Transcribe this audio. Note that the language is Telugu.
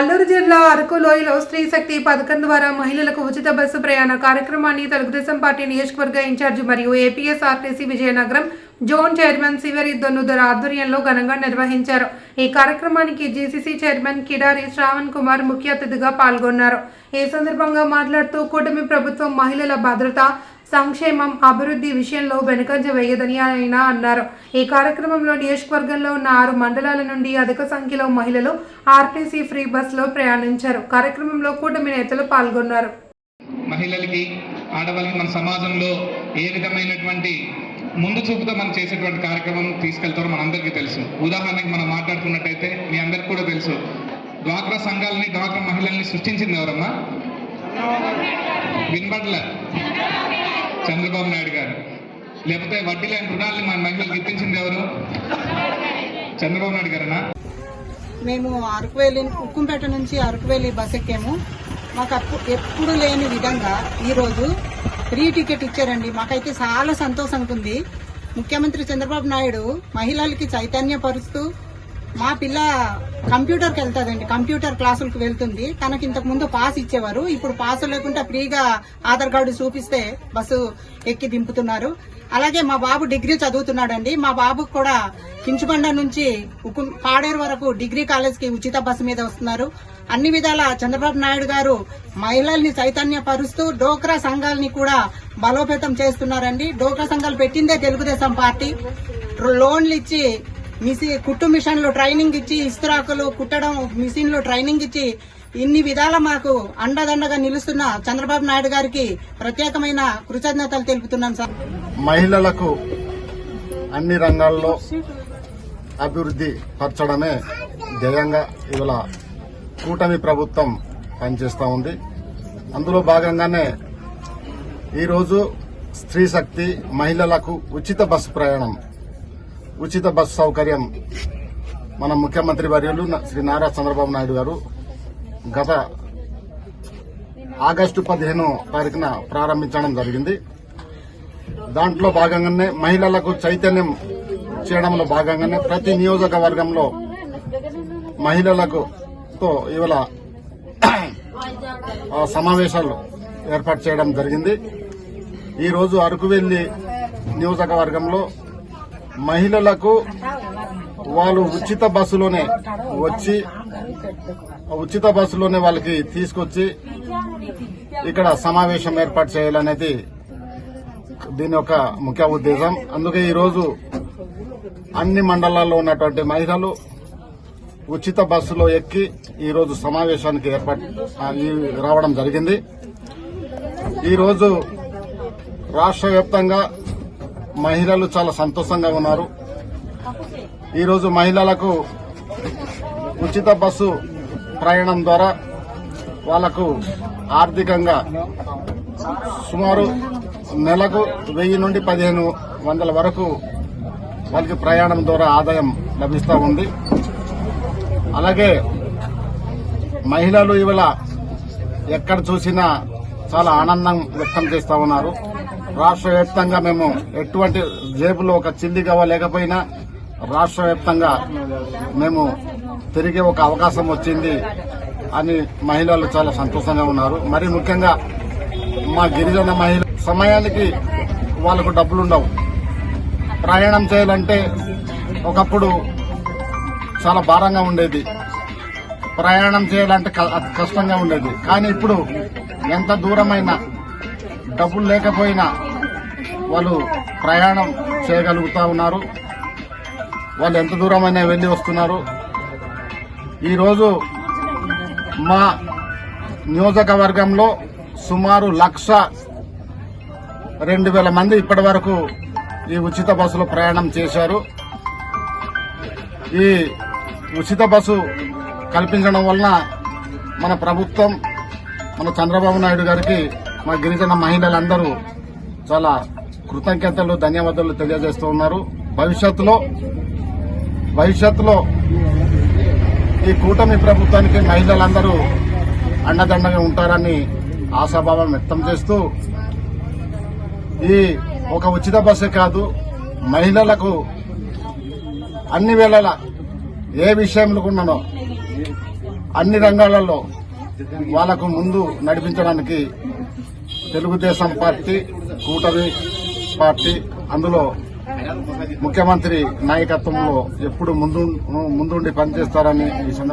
అల్లూరు జిల్లా అరకు లోయలో స్త్రీ శక్తి పథకం ద్వారా మహిళలకు ఉచిత బస్సు ప్రయాణ కార్యక్రమాన్ని తెలుగుదేశం పార్టీ నియోజకవర్గ ఇన్ఛార్జి మరియు APSRTC Vizianagaram zone chairman Shivari Donnudora ఆధ్వర్యంలో ఘనంగా నిర్వహించారు. ఈ కార్యక్రమానికి జీసీసీ చైర్మన్ కిడారి శ్రావణ్ కుమార్ ముఖ్య అతిథిగా పాల్గొన్నారు. ఈ సందర్భంగా మాట్లాడుతూ కూటమి ప్రభుత్వం మహిళల భద్రత సంక్షేమం అభివృద్ధి విషయంలో వెనుకంజ వేయదని ఆయన అన్నారు. ఈ కార్యక్రమంలో నియోజకవర్గంలో ఉన్న ఆరు మండలాల నుండి అధిక సంఖ్యలో మహిళలు ఆర్టీసీ ఫ్రీ బస్సులో ప్రయాణించారు. కార్యక్రమంలో కూటమి నేతలు పాల్గొన్నారు. మహిళలకి ఆడవాళ్ళకి మన సమాజంలో ఏ విధమైనటువంటి ముందు చూపుతో మనం చేసేటువంటి కార్యక్రమం తీసుకెళ్తారో మనందరికీ తెలుసు. ఉదాహరణకి మనం మాట్లాడుకున్నట్టయితే మీ అందరికి కూడా తెలుసు. డ్వాక్రా సంఘాలని డ్వాక్రా మహిళల్ని సృష్టించింది ఎవరమ్మా? వినబడలే. చంద్రబాబు నాయుడు గారు. లేకపోతే వడ్డీ లేని రుణాలని మన మహిళలకు ఇప్పించింది ఎవరు? చంద్రబాబు నాయుడు గారేనా? మేము అరకువేలి ఉక్కుంపేట నుంచి అరకువేలి బస్ ఎక్కాము. మాకు అప్పుడు ఎప్పుడు లేని విధంగా ఈరోజు ఫ్రీ టికెట్ ఇచ్చారండి. మాకైతే చాలా సంతోషంగా ఉంది ముఖ్యమంత్రి చంద్రబాబు నాయుడు మహిళలకి చైతన్యపరుస్తూ మా పిల్ల కంప్యూటర్కి వెళ్తుందండి. కంప్యూటర్ క్లాసులకు వెళ్తుంది. తనకి ఇంతకు ముందు పాస్ ఇచ్చేవారు. ఇప్పుడు పాస్ లేకుండా ఫ్రీగా ఆధార్ కార్డు చూపిస్తే బస్సు ఎక్కి దింపుతున్నారు. అలాగే మా బాబు డిగ్రీ చదువుతున్నాడండి. మా బాబుకు కూడా కించుబండ నుంచి పాడేరు వరకు డిగ్రీ కాలేజ్కి ఉచిత బస్సు మీద వస్తున్నారు. అన్ని విధాల చంద్రబాబు నాయుడు గారు మహిళల్ని చైతన్యపరుస్తూ డోక్రా సంఘాలని కూడా బలోపేతం చేస్తున్నారండి. డోక్రా సంఘాలు పెట్టిందే తెలుగుదేశం పార్టీ. లోన్లు ఇచ్చి మిసి కుట్టు మిషన్లు ట్రైనింగ్ ఇచ్చి ఇస్త్రాకులు కుట్టడం మిషన్లు ట్రైనింగ్ ఇచ్చి ఇన్ని విధాల మాకు అండదండగా నిలుస్తున్న చంద్రబాబు నాయుడు గారికి ప్రత్యేకమైన కృతజ్ఞతలు తెలుపుతున్నాను సార్. మహిళలకు అన్ని రంగాల్లో అభివృద్ధి పరచడమే ధ్యేయంగా ఇవాళ కూటమి ప్రభుత్వం పనిచేస్తూ ఉంది. అందులో భాగంగానే ఈరోజు స్త్రీ శక్తి మహిళలకు ఉచిత బస్సు ప్రయాణం ఉచిత బస్సు సౌకర్యం మన ముఖ్యమంత్రి వర్యులు శ్రీ నారా చంద్రబాబు నాయుడు గారు గత ఆగస్టు పదిహేను తారీఖున ప్రారంభించడం జరిగింది. దాంట్లో భాగంగానే మహిళలకు చైతన్యం చేయడంలో భాగంగానే ప్రతి నియోజకవర్గంలో మహిళలకు తో ఇవాళ సమావేశాలు ఏర్పాటు చేయడం జరిగింది. ఈరోజు అరకు అరకువెల్లి నియోజకవర్గంలో మహిళలకు వాళ్ళు ఉచిత బస్సులోనే వచ్చి ఉచిత బస్సులోనే వాళ్ళకి తీసుకొచ్చి ఇక్కడ సమావేశం ఏర్పాటు చేయాలనేది దీని యొక్క ముఖ్య ఉద్దేశం. అందుకే ఈరోజు అన్ని మండలాల్లో ఉన్నటువంటి మహిళలు ఉచిత బస్సులో ఎక్కి ఈరోజు సమావేశానికి ఏర్పాటు రావడం జరిగింది. ఈరోజు రాష్ట్ర వ్యాప్తంగా మహిళలు చాలా సంతోషంగా ఉన్నారు. ఈరోజు మహిళలకు ఉచిత బస్సు ప్రయాణం ద్వారా వాళ్ళకు ఆర్థికంగా సుమారు నెలకు వెయ్యి నుండి పదిహేను వందల వరకు వాళ్ళకి ప్రయాణం ద్వారా ఆదాయం లభిస్తూ ఉంది. అలాగే మహిళలు ఇవాళ ఎక్కడ చూసినా చాలా ఆనందం వ్యక్తం చేస్తూ ఉన్నారు. రాష్ట్ర వ్యాప్తంగా మేము ఎటువంటి జేబులో ఒక చిల్లి గవ్వ లేకపోయినా రాష్ట్ర వ్యాప్తంగా మేము తిరిగే ఒక అవకాశం వచ్చింది అని మహిళలు చాలా సంతోషంగా ఉన్నారు. మరి ముఖ్యంగా మా గిరిజన మహిళ సమయానికి వాళ్ళకు డబ్బులుండవు ప్రయాణం చేయాలంటే ఒకప్పుడు చాలా భారంగా ఉండేది. ప్రయాణం చేయాలంటే క- కష్టంగా ఉండేది. కానీ ఇప్పుడు ఎంత దూరమైనా డబ్బులు లేకపోయినా వాళ్ళు ప్రయాణం చేయగలుగుతూ ఉన్నారు. వాళ్ళు ఎంత దూరమైనా వెళ్ళి వస్తున్నారు. ఈరోజు మా నియోజకవర్గంలో సుమారు లక్ష రెండు వేల మంది ఇప్పటి వరకు ఈ ఉచిత బస్సులో ప్రయాణం చేశారు. ఈ ఉచిత బస్సు కల్పించడం వలన మన ప్రభుత్వం మన చంద్రబాబు నాయుడు గారికి మా గిరిజన మహిళలందరూ చాలా కృతజ్ఞతలు ధన్యవాదాలు తెలియజేస్తూ ఉన్నారు. భవిష్యత్తులో భవిష్యత్తులో ఈ కూటమి ప్రభుత్వానికి మహిళలందరూ అండదండగా ఉంటారని ఆశాభావం వ్యక్తం చేస్తూ ఈ ఒక ఉచిత బస్సు కాదు మహిళలకు అన్ని వేళల ఏ విషయంలో కూడానో అన్ని రంగాలలో వాళ్ళకు ముందు నడిపించడానికి తెలుగుదేశం పార్టీ కూటమి పార్టీ అందులో ముఖ్యమంత్రి నాయకత్వంలో ఎప్పుడు ముందు ముందుండి పనిచేస్తారని ఈ సందర్భంగా